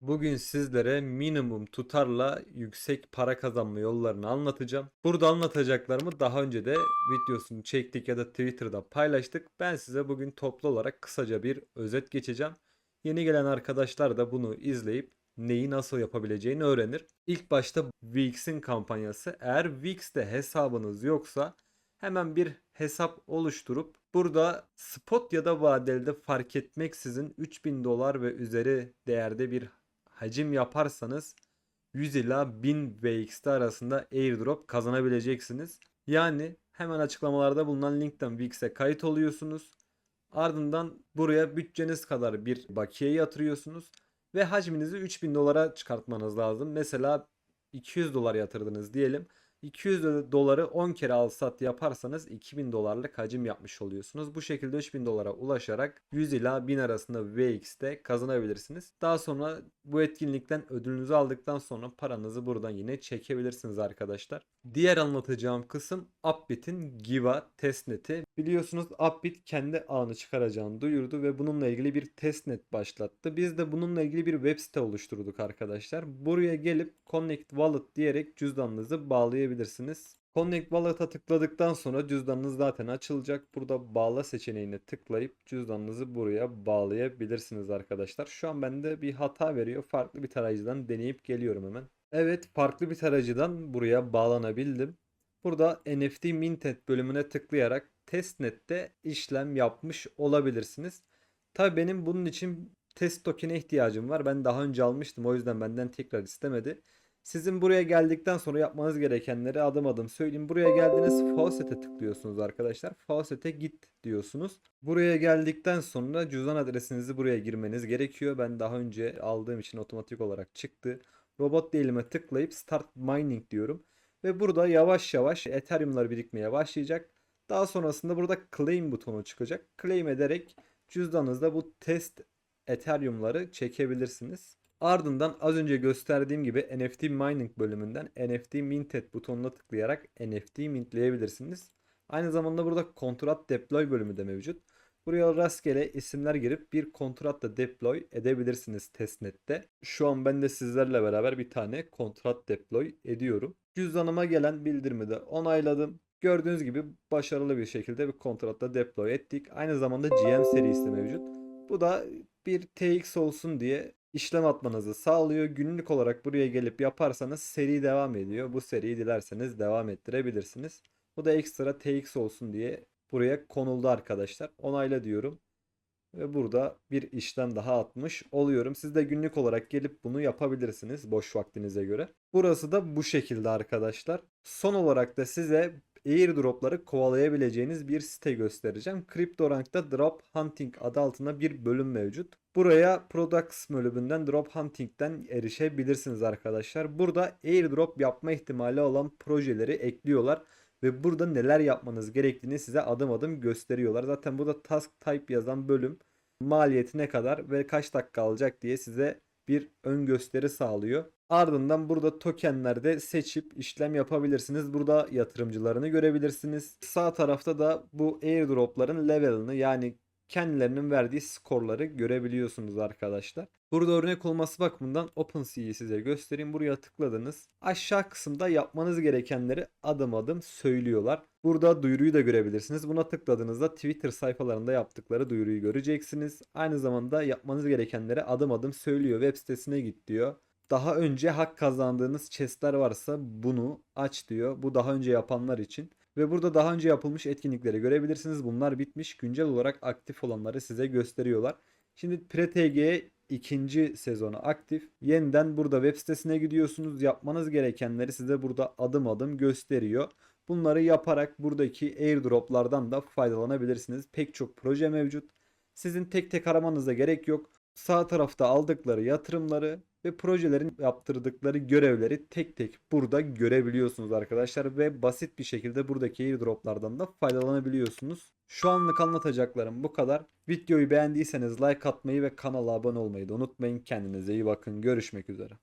Bugün sizlere minimum tutarla yüksek para kazanma yollarını anlatacağım. Burada anlatacaklarımı daha önce de videosunu çektik ya da Twitter'da paylaştık. Ben size bugün toplu olarak kısaca bir özet geçeceğim. Yeni gelen arkadaşlar da bunu izleyip neyi nasıl yapabileceğini öğrenir. İlk başta Wix'in kampanyası. Eğer Wix'te hesabınız yoksa hemen bir hesap oluşturup burada spot ya da vadeli fark etmeksizin 3000 dolar ve üzeri değerde bir hacim yaparsanız 100 ila 1000 VXT arasında airdrop kazanabileceksiniz. Yani hemen açıklamalarda bulunan linkten Wix'e kayıt oluyorsunuz. Ardından buraya bütçeniz kadar bir bakiye yatırıyorsunuz ve hacminizi 3000 dolara çıkartmanız lazım. Mesela 200 dolar yatırdınız diyelim. 200 doları 10 kere al sat yaparsanız 2000 dolarlık hacim yapmış oluyorsunuz. Bu şekilde 3000 dolara ulaşarak 100 ila 1000 arasında VX'te kazanabilirsiniz. Daha sonra bu etkinlikten ödülünüzü aldıktan sonra paranızı buradan yine çekebilirsiniz arkadaşlar. Diğer anlatacağım kısım Upbit'in Giva testneti. Biliyorsunuz Upbit kendi ağını çıkaracağını duyurdu ve bununla ilgili bir testnet başlattı. Biz de bununla ilgili bir web site oluşturduk arkadaşlar. Buraya gelip Connect Wallet diyerek cüzdanınızı bağlayabilirsiniz. Connect Wallet'a tıkladıktan sonra cüzdanınız zaten açılacak. Burada bağla seçeneğine tıklayıp cüzdanınızı buraya bağlayabilirsiniz arkadaşlar. Şu an bende bir hata veriyor. Farklı bir tarayıcıdan deneyip geliyorum hemen. Evet farklı bir tarayıcıdan buraya bağlanabildim. Burada NFT Minted bölümüne tıklayarak testnet'te işlem yapmış olabilirsiniz. Tabii benim bunun için test token'e ihtiyacım var. Ben daha önce almıştım o yüzden benden tekrar istemedi. Sizin buraya geldikten sonra yapmanız gerekenleri adım adım söyleyeyim. Buraya geldiğiniz faucet'e tıklıyorsunuz arkadaşlar. Faucet'e git diyorsunuz. Buraya geldikten sonra cüzdan adresinizi buraya girmeniz gerekiyor. Ben daha önce aldığım için otomatik olarak çıktı. Robot değilime tıklayıp start mining diyorum. Ve burada yavaş yavaş Ethereum'lar birikmeye başlayacak. Daha sonrasında burada claim butonu çıkacak. Claim ederek cüzdanınızda bu test Ethereum'ları çekebilirsiniz. Ardından az önce gösterdiğim gibi NFT mining bölümünden NFT minted butonuna tıklayarak NFT mintleyebilirsiniz. Aynı zamanda burada kontrat deploy bölümü de mevcut. Buraya rastgele isimler girip bir kontrat da deploy edebilirsiniz testnet'te. Şu an ben de sizlerle beraber bir tane kontrat deploy ediyorum. Cüzdanıma gelen bildirimi de onayladım. Gördüğünüz gibi başarılı bir şekilde bir kontratta deploy ettik. Aynı zamanda GM serisi mevcut. Bu da bir TX olsun diye işlem atmanızı sağlıyor. Günlük olarak buraya gelip yaparsanız seri devam ediyor. Bu seriyi dilerseniz devam ettirebilirsiniz. Bu da ekstra TX olsun diye buraya konuldu arkadaşlar. Onayla diyorum. Ve burada bir işlem daha atmış oluyorum. Siz de günlük olarak gelip bunu yapabilirsiniz boş vaktinize göre. Burası da bu şekilde arkadaşlar. Son olarak da size airdropları kovalayabileceğiniz bir site göstereceğim. CryptoRank'ta Drop Hunting adı altında bir bölüm mevcut. Buraya Products bölümünden Drop Hunting'den erişebilirsiniz arkadaşlar. Burada airdrop yapma ihtimali olan projeleri ekliyorlar ve burada neler yapmanız gerektiğini size adım adım gösteriyorlar. Zaten burada task type yazan bölüm maliyeti ne kadar ve kaç dakika alacak diye size bir ön gösteri sağlıyor. Ardından burada tokenlerde seçip işlem yapabilirsiniz. Burada yatırımcılarını görebilirsiniz. Sağ tarafta da bu airdropların level'ını yani kendilerinin verdiği skorları görebiliyorsunuz arkadaşlar. Burada örnek olması bakımından OpenSea'yi size göstereyim. Buraya tıkladınız. Aşağı kısımda yapmanız gerekenleri adım adım söylüyorlar. Burada duyuruyu da görebilirsiniz. Buna tıkladığınızda Twitter sayfalarında yaptıkları duyuruyu göreceksiniz. Aynı zamanda yapmanız gerekenleri adım adım söylüyor. Web sitesine git diyor. Daha önce hak kazandığınız chestler varsa bunu aç diyor. Bu daha önce yapanlar için. Ve burada daha önce yapılmış etkinlikleri görebilirsiniz. Bunlar bitmiş. Güncel olarak aktif olanları size gösteriyorlar. Şimdi PreTG ikinci sezonu aktif. Yeniden burada web sitesine gidiyorsunuz. Yapmanız gerekenleri size burada adım adım gösteriyor. Bunları yaparak buradaki airdroplardan da faydalanabilirsiniz. Pek çok proje mevcut. Sizin tek tek aramanıza gerek yok. Sağ tarafta aldıkları yatırımları ve projelerin yaptırdıkları görevleri tek tek burada görebiliyorsunuz arkadaşlar ve basit bir şekilde buradaki airdroplardan da faydalanabiliyorsunuz. Şu anlık anlatacaklarım bu kadar. Videoyu beğendiyseniz like atmayı ve kanala abone olmayı da unutmayın. Kendinize iyi bakın. Görüşmek üzere.